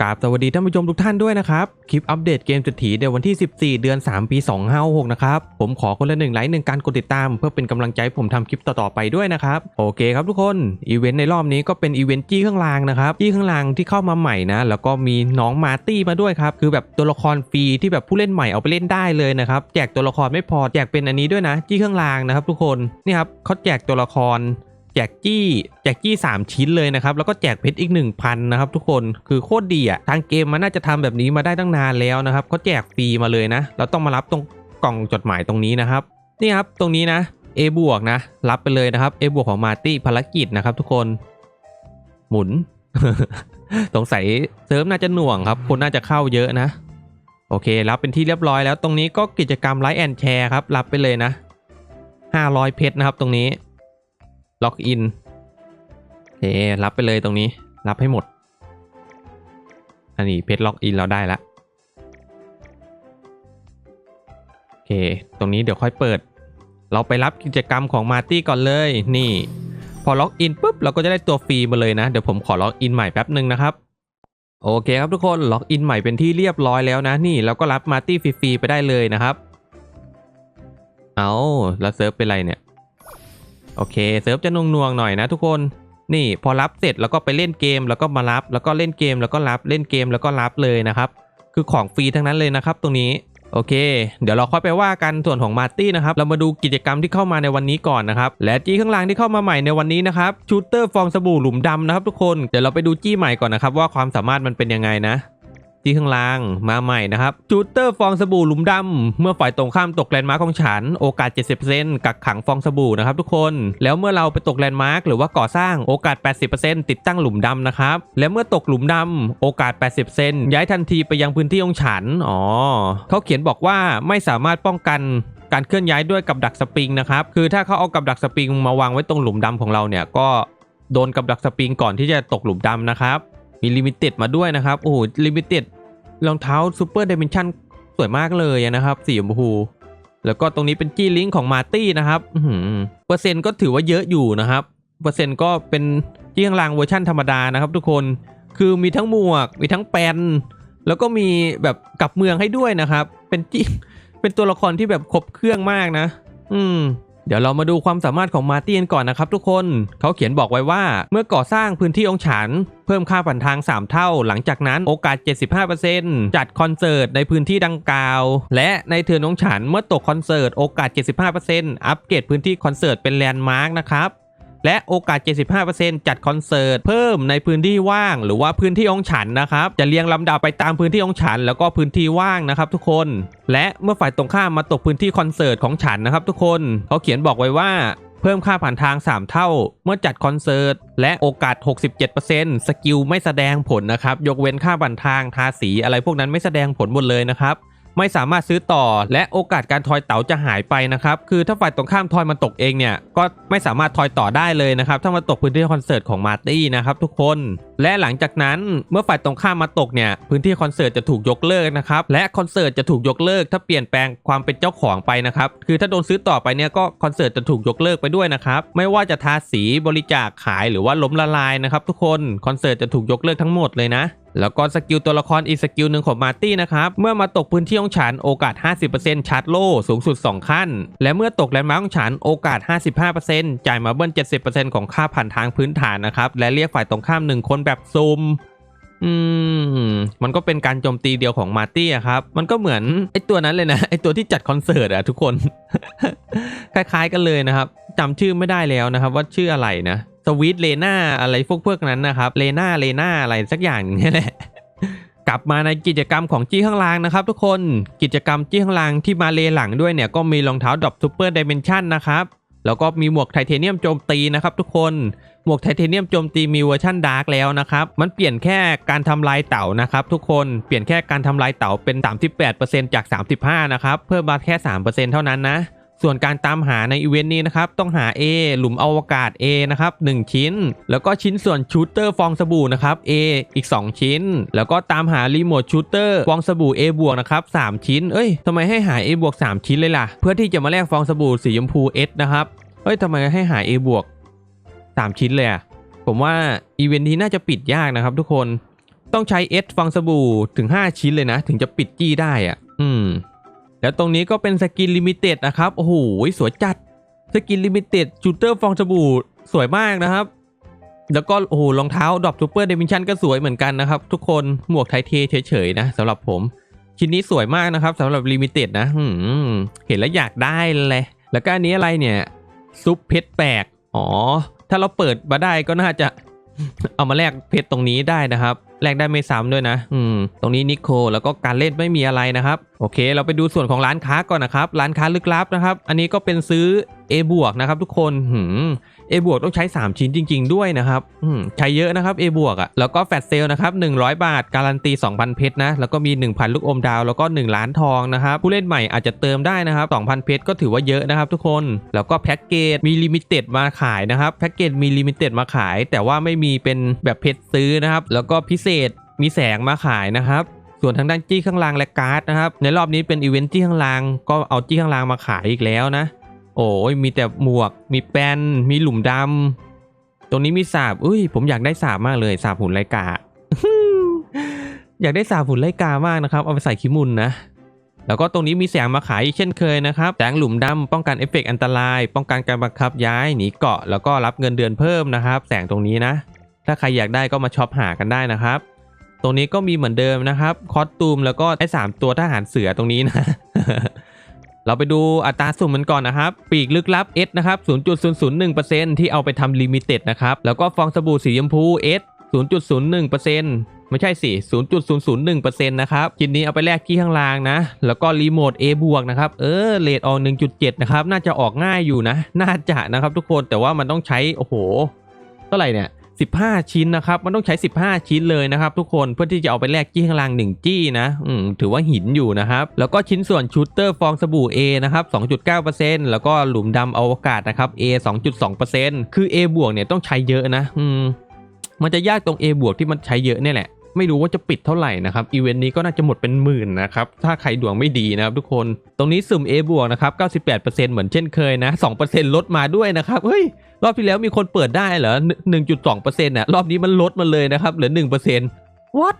กราบสวัสดีท่านผู้ชมทุกท่านด้วยนะครับ คลิปอัปเดตเกมเศรษฐีในวันที่ 14 เดือน 3 ปี 256 นะครับ ผมขอคนละหนึ่งไลค์หนึ่งการกดติดตาม เพื่อเป็นกำลังใจผมทำคลิปต่อ ๆ ไปด้วยนะครับ โอเคครับทุกคนอีเวนต์ในรอบนี้ก็เป็นอีเวนต์จี้ข้างล่างนะครับจี้ข้างล่างที่เข้ามาใหม่นะแล้วก็มีน้องมาตี้มาด้วยครับคือแบบตัวละครฟรีที่แบบผู้เล่นใหม่เอาไปเล่นได้เลยนะครับแจกตัวละครไม่พอแจกเป็นอันนี้ด้วยนะจี้ข้างล่างนะครับทุกคนนี่ครับเขาแจกตัวละคร แจกจี้แจกจี้ 3 ชิ้นเลยนะครับ แล้วก็แจกเพชรอีก 1,000 นะครับทุกคนคือโคตรดีอะทางเกมมันน่าจะทำแบบนี้มาได้ตั้งนานแล้วนะครับเขาแจกฟรีมาเลยนะ เราต้องมารับตรงกล่องจดหมายตรงนี้นะครับ นี่ครับตรงนี้นะ A บวกนะ รับไปเลยนะครับ A บวกของมาตี้ภารกิจนะครับ ทุกคนหมุน สงสัยเซิร์ฟน่าจะหน่วงครับ คนน่าจะเข้าเยอะนะ โอเครับเป็นที่เรียบร้อยแล้ว ตรงนี้ก็กิจกรรมไลฟ์แอนแชร์ครับ รับไปเลยนะ500เพชรนะครับ ตรงนี้ ล็อกอินโอเครับไปเลยตรงนี้ รับให้หมด อันนี้เพชรล็อกอินเราได้ละโอเค ตรงนี้เดี๋ยวค่อยเปิด เราไปรับกิจกรรมของมาร์ตี้ก่อนเลย นี่ พอล็อกอินปุ๊บเราก็จะได้ตัวฟรีมาเลยนะ เดี๋ยวผมขอล็อกอินใหม่แป๊บหนึ่งนะครับ โอเคครับทุกคน ล็อกอินใหม่เป็นที่เรียบร้อยแล้วนะ นี่เราก็รับมาร์ตี้ฟรีๆไปได้เลยนะครับ เอาแล้วเซิร์ฟเป็นไรเนี่ย โอเคเซิร์ฟจะนวงๆหน่อยนะทุกคนนี่พอรับเสร็จแล้วก็ไปเล่นเกมแล้วก็มารับ แล้วก็เล่นเกมแล้วก็รับเล่นเกมแล้วก็รับเลยนะครับ คือของฟรีทั้งนั้นเลยนะครับ ตรงนี้โอเค เดี๋ยวเราค่อยไปว่ากันส่วนของมาร์ตี้นะครับ เรามาดูกิจกรรมที่เข้ามาในวันนี้ก่อนนะครับ และจี้ข้างล่างที่เข้ามาใหม่ในวันนี้นะครับชูเตอร์ฟองสบู่หลุมดำนะครับทุกคน เดี๋ยวเราไปดูจี้ใหม่ก่อนนะครับว่าความสามารถมันเป็นยังไงนะ ที่ข้างล่างมาใหม่นะครับจูเตอร์ฟองสบู่หลุมดำเมื่อฝ่ายตรงข้ามตกแลนด์มาร์คของฉัน โอกาส 70%กักขังฟองสบู่นะครับทุกคนแล้วเมื่อเราไปตกแลนด์มาร์คหรือว่าก่อสร้างโอกาส 80%ติดตั้งหลุมดำนะครับและเมื่อตกหลุมดำโอกาส 80%ย้ายทันทีไปยังพื้นที่ของฉันอ๋อเขาเขียนบอกว่าไม่สามารถป้องกันการเคลื่อนย้ายด้วยกับดักสปริงนะครับ คือถ้าเขาเอากับดักสปริงมาวางไว้ตรงหลุมดำของเราเนี่ยก็โดนกับดักสปริงก่อนที่จะตกหลุมดำนะครับ มีลิมิเต็ดมาด้วยนะครับ โอ้โหลิมิเต็ดรองเท้าซูเปอร์ดิเมนชันสวยมากเลยนะครับสีชมพูแล้วก็ตรงนี้เป็นจี้ลิงของมาตี้นะครับเปอร์เซ็นต์ก็ถือว่าเยอะอยู่นะครับ เปอร์เซ็นต์ก็เป็นจี้ข้างล่างเวอร์ชันธรรมดานะครับทุกคน คือมีทั้งหมวก มีทั้งแปน แล้วก็มีแบบกลับเมืองให้ด้วยนะครับ เป็นจี้ เป็นตัวละครที่แบบครบเครื่องมากนะ อืม เดี๋ยวเรามาดูความสามารถของมาร์ตี้กันก่อนนะครับทุกคน เขาเขียนบอกไว้ว่าเมื่อก่อสร้างพื้นที่องค์ฉัน เพิ่มค่าผ่านทาง 3 เท่า หลังจากนั้นโอกาส 75%จัดคอนเสิร์ตในพื้นที่ดังกล่าว และในเทือนองฉันเมื่อตกคอนเสิร์ตโอกาส 75%อัปเกรดพื้นที่คอนเสิร์ตเป็นแลนด์มาร์กนะครับ และโอกาส 75%จัดคอนเสิร์ตเพิ่มในพื้นที่ว่าง หรือว่าพื้นที่องค์ฉันนะครับ จะเรียงลำดับไปตามพื้นที่องค์ฉัน แล้วก็พื้นที่ว่างนะครับทุกคน และเมื่อฝ่ายตรงข้ามมาตกพื้นที่คอนเสิร์ตของฉันนะครับทุกคนเขาเขียนบอกไว้ว่าเพิ่มค่าผ่านทาง 3 เท่า เมื่อจัดคอนเสิร์ต และโอกาส 67%สกิลไม่แสดงผลนะครับ ยกเว้นค่าผ่านทางทาสีอะไรพวกนั้นไม่แสดงผลหมดเลยนะครับ ไม่สามารถซื้อต่อ และโอกาสการทอยเต๋าจะหายไปนะครับคือถ้าฝ่ายตรงข้ามทอยมันตกเองเนี่ยก็ไม่สามารถทอยต่อได้เลยนะครับถ้ามาตกพื้นที่คอนเสิร์ตของมาร์ตี้นะครับทุกคน และหลังจากนั้นเมื่อฝ่ายตรงข้ามมาตกเนี่ยพื้นที่คอนเสิร์ตจะถูกยกเลิกนะครับและคอนเสิร์ตจะถูกยกเลิก ถ้าเปลี่ยนแปลงความเป็นเจ้าของไปนะครับคือถ้าโดนซื้อต่อไปเนี่ยก็คอนเสิร์ตจะถูกยกเลิกไปด้วยนะครับไม่ว่าจะทาสีบริจาคขายหรือว่าล้มละลายนะครับทุกคนคอนเสิร์ตจะถูกยกเลิกทั้งหมดเลยนะ แล้วก็สกิลตัวละครอีกสกิลหนึ่งของมาร์ตี้นะครับ เมื่อมาตกพื้นที่ของฉันโอกาส 50%ชาร์จโล่สูงสุด 2 ขั้น และเมื่อตกแลนด์มาร์คของฉันโอกาส 55%จ่ายมาเบิ้ล 70%ของค่าผ่านทางพื้นฐานนะครับ และเรียกฝ่ายตรงข้าม 1 คนแบบซุ่มอืมมันก็เป็นการโจมตีเดียวของมาร์ตี้ครับ มันก็เหมือนไอตัวนั้นเลยนะไอตัวที่จัดคอนเสิร์ตอะทุกคน คล้ายๆกันเลยนะครับจำชื่อไม่ได้แล้วนะครับ ว่าชื่ออะไรนะ สวีทเลน่าอะไรพวกพวกนั้นนะครับเลน่าเลน่าอะไรสักอย่างนี่แหละกลับมาในกิจกรรมของจี้ข้างล่างนะครับ ทุกคนกิจกรรมจี้ข้างล่างที่มาเลหลังด้วยเนี่ยก็มีรองเท้าดรอปซูเปอร์ดิเมนชันนะครับแล้วก็มีหมวกไทเทเนียมโจมตีนะครับทุกคนหมวกไทเทเนียมโจมตีมีเวอร์ชันดาร์กแล้วนะครับ มันเปลี่ยนแค่การทำลายเต่านะครับ ทุกคนเปลี่ยนแค่การทำลายเต่าเป็น 38%จาก 35 นะครับ เพิ่มมาแค่ 3%เท่านั้นนะ ส่วนการตามหาในอีเวนต์นี้นะครับต้องหา A หลุมอวกาศ A นะครับ1ชิ้น แล้วก็ชิ้นส่วนชูเตอร์ฟองสบู่นะครับ A อีก 2 ชิ้น แล้วก็ตามหารีโมทชูเตอร์ฟองสบู่ A บวกนะครับ3ชิ้น เอ้ยทำไมให้หา A บวก3ชิ้นเลยล่ะ เพื่อที่จะมาแลกฟองสบู่สีชมพู S นะครับเอ้ยทำไมให้หา A บวก3ชิ้นเลยอะผมว่าอีเวนต์นี้น่าจะปิดยากนะครับ ทุกคนต้องใช้เอสฟองสบู่ถึง 5 ชิ้นเลยนะ ถึงจะปิดจี้ได้อะอืม แล้วตรงนี้ก็เป็นสกินลิมิเต็ดนะครับ โอ้โห สวยจัด สกินลิมิเต็ดจูเตอร์ฟองสบู่สวยมากนะครับ แล้วก็โอ้โหรองเท้าดอ p ทูเปอร์เดมิชันก็สวยเหมือนกันนะครับ ทุกคนหมวกไทเทเฉยๆนะสำหรับผมชิ้นนี้สวยมากนะครับสำหรับลิมิเต็ดนะเห็นแล้วอยากได้เลย แล้วก็อันนี้อะไรเนี่ย ซุปเพชรแปลกอ๋อ ถ้าเราเปิดมาได้ก็น่าจะเอามาแลกเพชรตรงนี้ได้นะครับแลกได้ไม่ซ้ำด้วยนะ อืม ตรงนี้นิโคแล้วก็การเล่นไม่มีอะไรนะครับ โอเค เราไปดูส่วนของร้านค้าก่อนนะครับ ร้านค้าลึกลับนะครับ อันนี้ก็เป็นซื้อ A บวกนะครับทุกคนหืม A บวกต้องใช้ 3 ชิ้นจริง ๆ ด้วยนะครับใช้เยอะนะครับ A บวกอะ แล้วก็แฟตเซลนะครับ 100 บาท การันตี 2,000 เพชรนะ แล้วก็มี 1,000 ลูกอมดาว แล้วก็ 1 ล้านทองนะครับ ผู้เล่นใหม่อาจจะเติมได้นะครับ 2,000 เพชรก็ถือว่าเยอะนะครับทุกคน แล้วก็แพ็กเกจมีลิมิเต็ดมาขายนะครับ แพ็กเกจมีลิมิเต็ดมาขาย แต่ว่าไม่มีเป็นแบบเพชรซื้อนะครับ แล้วก็พิเศษมีแสงมาขายนะครับ ส่วนทางด้านจี้ข้างล่างและการ์ดนะครับ ในรอบนี้เป็นอีเวนต์จี้ข้างล่างก็เอาจี้ข้างล่างมาขายอีกแล้วนะ โอ้ยมีแต่หมวก มีแปนมีหลุมดำตรงนี้มีสาบอุ้ย ผมอยากได้สาบมากเลยสาบหุ่นไรกา อยากได้สาบหุ่นไรกามากนะครับ เอาไปใส่คิมุนนะแล้วก็ตรงนี้มีแสงมาขายเช่นเคยนะครับแสงหลุมดำป้องกันเอฟเฟกต์อันตราย ป้องกันการบังคับย้ายหนีเกาะแล้วก็รับเงินเดือนเพิ่มนะครับ แสงตรงนี้นะ ถ้าใครอยากได้ก็มาช็อปหากันได้นะครับ ตรงนี้ก็มีเหมือนเดิมนะครับ คอสตูมแล้วก็ไอ้สามตัวทหารเสือตรงนี้นะ เราไปดูอัตราสุ่มมันก่อนนะครับ ปีกลึกลับ S นะครับ 0.001%ที่เอาไปทำลิมิเต็ดนะครับ แล้วก็ฟองสบู่สีชมพู S 0.01%ไม่ใช่สิ 0.001%นะครับชิ้นนี้เอาไปแลกที่ข้างล่างนะ แล้วก็รีโมท A บวกนะครับ เออ เลทออก 1.7 นะครับ น่าจะออกง่ายอยู่นะ น่าจะนะครับทุกคน แต่ว่ามันต้องใช้ โอ้โห เท่าไหร่เนี่ย 15 ชิ้นนะครับ มันต้องใช้ 15 ชิ้นเลยนะครับทุกคนเพื่อที่จะเอาไปแลกจี้ข้างล่าง1จี้นะอืมถือว่าหินอยู่นะครับ แล้วก็ชิ้นส่วนชูตเตอร์ฟองสบู่ A นะครับ 2.9%แล้วก็หลุมดำอวกาศนะครับ A 2.2%คือ A บวกเนี่ยต้องใช้เยอะนะอืมมันจะยากตรง A บวกที่มันใช้เยอะเนี่ยแหละไม่รู้ว่าจะปิดเท่าไหร่นะครับอีเวนต์นี้ก็น่าจะหมดเป็นหมื่นนะครับ ถ้าใครดวงไม่ดีนะครับทุกคนตรงนี้สุ่ม A บวกนะครับ 98%เหมือนเช่นเคยนะ 2%ลดมาด้วยนะครับเฮ้ย รอบที่แล้วมีคนเปิดได้เหรอ1.2%น่ะรอบนี้มันลดมาเลยนะครับเหลือ1% what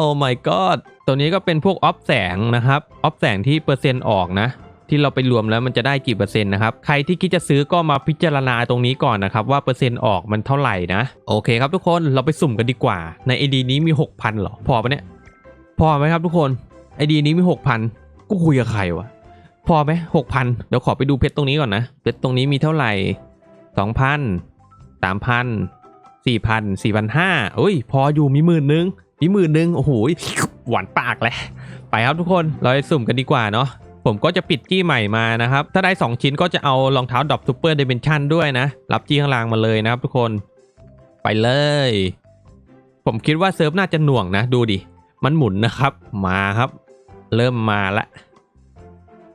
oh my god ตัวนี้ก็เป็นพวกออฟแสงนะครับออฟแสงที่เปอร์เซ็นต์ออกนะ ที่เราไปรวมแล้วมันจะได้กี่เปอร์เซ็นต์นะครับ ใครที่คิดจะซื้อก็มาพิจารณาตรงนี้ก่อนนะครับ ว่าเปอร์เซ็นต์ออกมันเท่าไหร่นะ โอเคครับทุกคนเราไปสุ่มกันดีกว่า ใน ID นี้มี 6,000เหรอ พอปะเนี่ย พอไหมครับทุกคน ID นี้มี 6,000 กูคุยกับใครวะ พอไหมหกพันเดี๋ยวขอไปดูเพชรตรงนี้ก่อนนะ เพชรตรงนี้มีเท่าไหร่สองพันสามพันสี่พันสี่พันห้าอุ้ย พออยู่มีหมื่นนึง มีหมื่นนึง โอ้โห หวานปากเลยไปครับทุกคน เราไปสุ่มกันดีกว่าเนาะ ผมก็จะปิดจี้ใหม่มานะครับ ถ้าได้ 2 ชิ้นก็จะเอารองเท้าด o อ s u เปอร์เดเ i นชันด้วยนะ รับจี้ข้างล่างมาเลยนะครับทุกคน ไปเลย ผมคิดว่าเซิร์ฟน่าจะหน่วงนะ ดูดิ มันหมุนนะครับ มาครับ เริ่มมาละ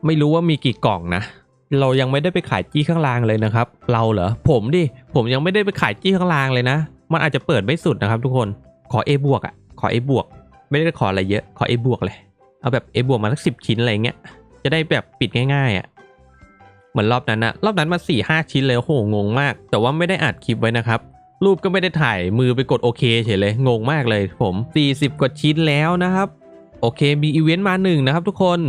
ไม่รู้ว่ามีกี่กล่องนะ เรายังไม่ได้ไปขายจี้ข้างล่างเลยนะครับ เราเหรอ ผมดิ ผมยังไม่ได้ไปขายจี้ข้างล่างเลยนะ มันอาจจะเปิดไม่สุดนะครับ ทุกคน ขอ A บวกอะ่ะขอ A บวก ไม่ได้ขออะไรเยอะ ขอ A บวกเลย เอาแบบ A บวกมาสักสิบชิ้นอะไรเงี้ย จะได้แบบปิดง่ายๆอะ่ะเหมือนรอบนั้นนะรอบนั้นมา4ี่ห้าชิ้นเลยโอ้โหงงมาก แต่ว่าไม่ได้อัดคลิปไว้นะครับ รูปก็ไม่ได้ถ่ายมือไปกดโอเคเฉยเลย งงมากเลยผม 40 กว่าชิ้นแล้วนะครับ โอเคมีอีเวนต์มาหนึ่งนะครับทุกคน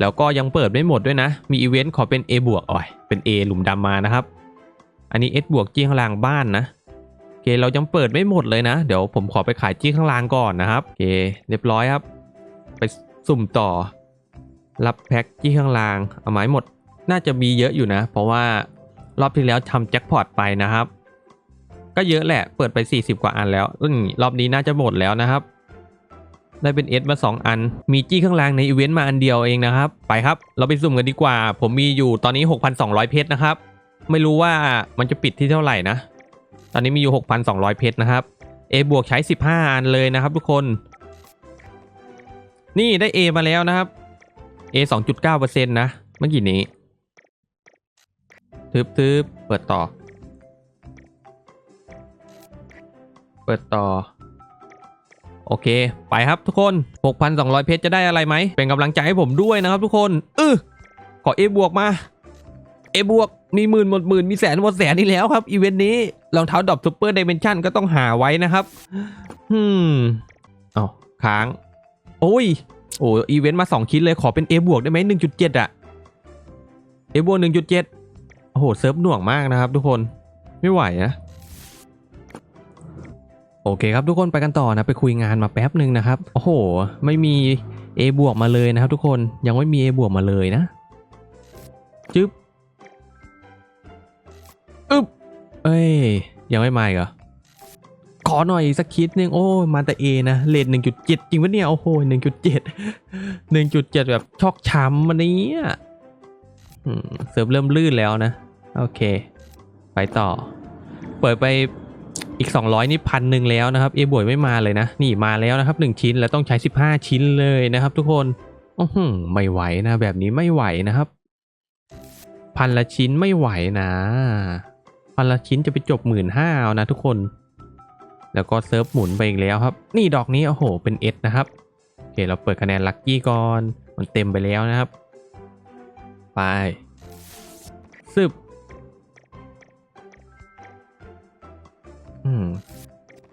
แล้วก็ยังเปิดไม่หมดด้วยนะ มีอีเวนต์ขอเป็น A บวกอ่อย เป็น A หลุมดำมานะครับ อันนี้ S บวกจี้ข้างล่างบ้านนะโอเคเรายังเปิดไม่หมดเลยนะ เดี๋ยวผมขอไปขายจี้ข้างล่างก่อนนะครับโอเคเรียบร้อยครับ ไปสุ่มต่อ รับแพ็กจี้ข้างล่าง เอาไม้หมด น่าจะมีเยอะอยู่นะ เพราะว่ารอบที่แล้วทำแจ็คพอตไปนะครับ ก็เยอะแหละ เปิดไป 40 กว่าอันแล้วรอบนี้น่าจะหมดแล้วนะครับ ได้เป็น S มา 2 อัน มีจี้ข้างล่างในอีเวนต์มาอันเดียวเองนะครับ ไปครับ เราไปสุ่มกันดีกว่า ผมมีอยู่ตอนนี้ 6,200 เพชรนะครับ ไม่รู้ว่ามันจะปิดที่เท่าไหร่นะ ตอนนี้มีอยู่ 6,200 เพชรนะครับ A บวกใช้ 15 อันเลยนะครับทุกคน นี่ได้ A มาแล้วนะครับ A 2.9%นะ เมื่อกี้นี้ทึบทึบเปิดต่อ เปิดต่อ โอเค ไปครับทุกคน 6,200 เพชรจะได้อะไรไหม เป็นกำลังใจให้ผมด้วยนะครับทุกคนเออขอ A บวกมา A บวกมีหมื่นหมดหมื่นมีแสนหมดแสนนี่แล้วครับอีเวนต์นี้รองเท้าดอบซูเปอร์ดิเมนชันก็ต้องหาไว้นะครับฮึมเอค้าง โอ้ย โอ้อีเวนต์มาสองชิ้นเลยขอเป็น A บวกได้ไหมหนึ่งจุดเจ็ดอะ A บวกหนึ่งจุดเจ็ดโอ้โหเซิร์ฟหน่วงมากนะครับทุกคนไม่ไหวนะ โอเคครับทุกคนไปกันต่อนะไปคุยงานมาแป๊บหนึ่งนะครับ โอ้โห ไม่มี A บวกมาเลยนะครับ ทุกคนยังไม่มี A บวกมาเลยนะจึ๊บอึ๊บเอ้ยยังไม่มาอีกเหรอขอหน่อยสักคิดนึงโอ้มาแต่เอนะเลทหนึ่งจุดเจ็ดจริงปะเนี่ยโอ้โหหนึ่งจุดเจ็ดหนึ่งจุดเจ็ดแบบชอกช้ำมันนี้อืมเซิร์ฟเริ่มลื่นแล้วนะ โอเค ไปต่อ เปิดไป อีก 200 นี่พันหนึ่งแล้วนะครับ เอบวยไม่มาเลยนะ นี่มาแล้วนะครับ 1 ชิ้นแล้วต้องใช้ 15 ชิ้นเลยนะครับทุกคนอื้อหือไม่ไหวนะ แบบนี้ไม่ไหวนะครับ พันละชิ้นไม่ไหวนะ พันละชิ้นจะไปจบหมื่นห้าเอานะทุกคน แล้วก็เซิร์ฟหมุนไปอีกแล้วครับ นี่ดอกนี้โอ้โห เป็นเอสนะครับโอเคเราเปิดคะแนนลัคกี้ก่อน มันเต็มไปแล้วนะครับ ไปซึบ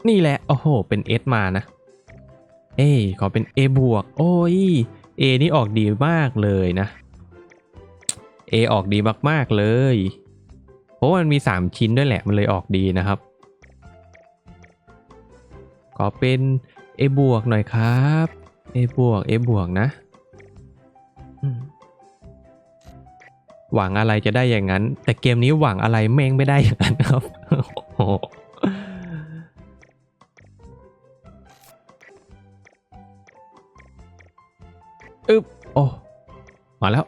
นี่แหละ โอ้โห เป็นเอสมานะ เอ้ยขอเป็น A บวก โอ้ย A นี่ออกดีมากเลยนะ A ออกดีมากๆเลย เพราะมันมี 3 ชิ้นด้วยแหละ มันเลยออกดีนะครับ ขอเป็น A บวกหน่อยครับ A บวก A บวกนะ หวังอะไรจะได้อย่างนั้น แต่เกมนี้หวังอะไรแม่งไม่ได้อย่างนั้นครับ โอ้ อึบโอ้มาแล้ว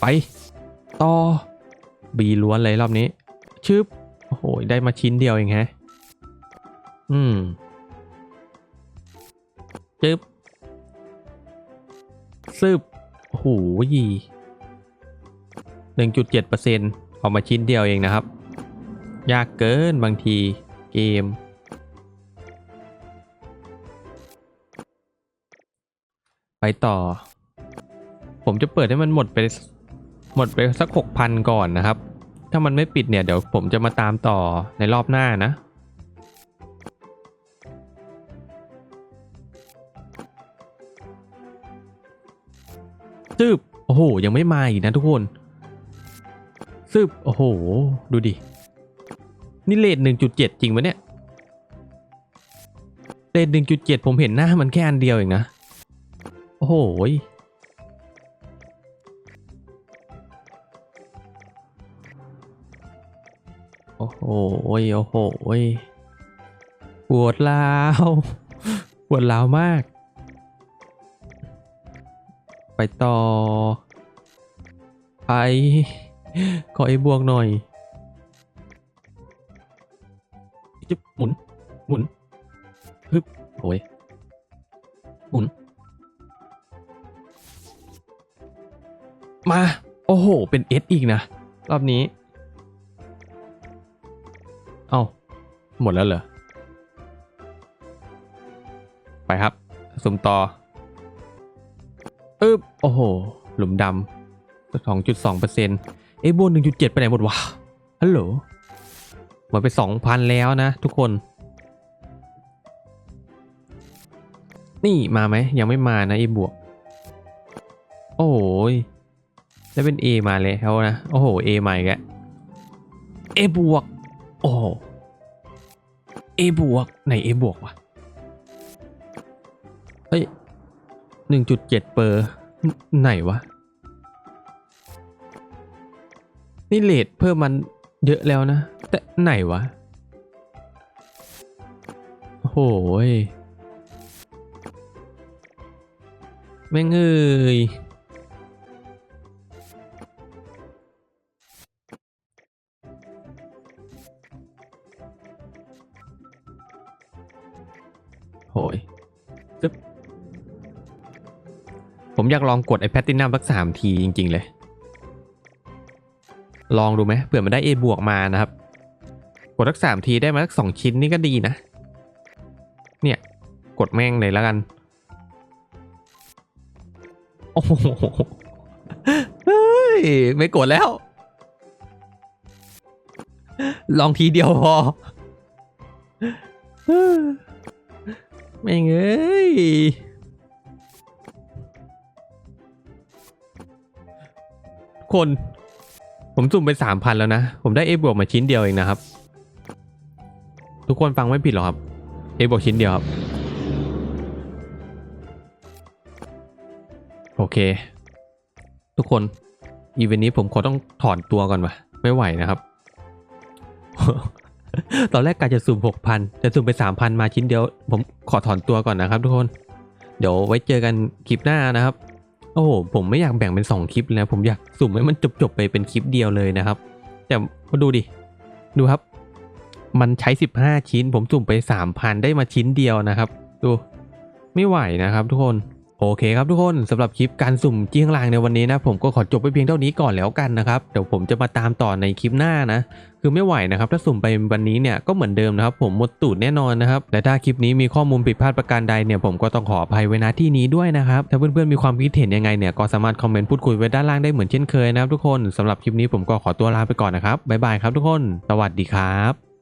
ไปต่อบีล้วนเลยรอบนี้ ชึบโอ้โหได้มาชิ้นเดียวเองแฮะ อืมจึ๊บซึบโอ้โหยีหนึ่งจุดเจ็ดเปอร์เซ็นต์ออกมาชิ้นเดียวเองนะครับ ยากเกินบางทีเกม ไปต่อ ผมจะเปิดให้มันหมดไป หมดไปสักหกพันก่อนนะครับ ถ้ามันไม่ปิดเนี่ยเดี๋ยวผมจะมาตามต่อในรอบหน้านะซึบโอ้โห ยังไม่มาอีกนะทุกคนซึบโอ้โห ดูดิ นี่เลทหนึ่งจุดเจ็ดจริงปะเนี่ยเลทหนึ่งจุดเจ็ดผมเห็นหน้ามันแค่อันเดียวเองนะ โอ้โหโอ้โหโอ้โหปวดร้าวปวดร้าวมาก ไปต่อ ไป ขอไอ้บวกหน่อยจึ๊บหมุน หมุน ฮึบโอ้ยหมุน มา โอ้โห เป็นเอสอีกนะ รอบนี้ เอ้า หมดแล้วเหรอ ไปครับ สุ่มต่ออึ๊บโอ้โห หลุมดำสองจุดสองเปอร์เซ็นต์เอ้บนหนึ่งจุดเจ็ดไปไหนหมดวะ ฮัลโหล หมดไปสองพันแล้วนะทุกคน นี่มาไหม ยังไม่มานะเอบวก โอ้ย ได้เป็น A มาแล้วนะ โอ้โห A ใหม่แกเอบวก โอ้โห A บวก ไหน A บวกวะ เฮ้ยหนึ่งจุดเจ็ดเปอร์ไหนวะ นี่เลทเพิ่มมันเยอะแล้วนะ แต่ไหนวะ โอ้โหยแม่งเอ้ย ซึบผมอยากลองกดไอ้แพตตินัมสักสามทีจริง ๆ เลย ลองดูไหมเผื่อมันได้ A บวกมานะครับ กดสักสามทีได้มาสักสองชิ้นนี่ก็ดีนะ เนี่ย กดแม่งเลยแล้วกัน โอ้โหเฮ้ยไม่กดแล้ว ลองทีเดียวพอ ไม่งเอ้ยคน ผมสุ่มไปสามพันแล้วนะ ผมได้ A บวกมาชิ้นเดียวเองนะครับ ทุกคนฟังไม่ผิดหรอครับ A บวกชิ้นเดียวครับ โอเค ทุกคน อีเวนต์นี้ผมขอต้องถอนตัวก่อนวะไม่ไหวนะครับ ตอนแรกกะจะสุ่มหกพันจะสุ่มไปสามพันมาชิ้นเดียว ผมขอถอนตัวก่อนนะครับทุกคน เดี๋ยวไว้เจอกันคลิปหน้านะครับ โอ้โห ผมไม่อยากแบ่งเป็น2คลิปเลยนะผมอยากสุ่มให้มันจบๆไปเป็นคลิปเดียวเลยนะครับ แต่มาดูดิ ดูครับ มันใช้ 15 ชิ้น ผมสุ่มไป 3,000 ได้มาชิ้นเดียวนะครับ ดู ไม่ไหวนะครับทุกคน โอเคครับทุกคนสำหรับคลิปการสุ่มจี้งลางในวันนี้นะผมก็ขอจบไปเพียงเท่านี้ก่อนแล้วกันนะครับเดี๋ยวผมจะมาตามต่อในคลิปหน้านะ คือไม่ไหวนะครับ ถ้าสุ่มไปวันนี้เนี่ยก็เหมือนเดิมนะครับ ผมหมดตูดแน่นอนนะครับและถ้าคลิปนี้มีข้อมูลผิดพลาดประการใดเนี่ยผมก็ต้องขออภัยไว้ณที่นี้ด้วยนะครับถ้าเพื่อนๆมีความคิดเห็นยังไงเนี่ยก็สามารถคอมเมนต์พูดคุยไว้ด้านล่างได้เหมือนเช่นเคยนะครับทุกคนสำหรับคลิปนี้ผมก็ขอตัวลาไปก่อนนะครับบ๊ายบายครับทุกคน สวัสดีครับ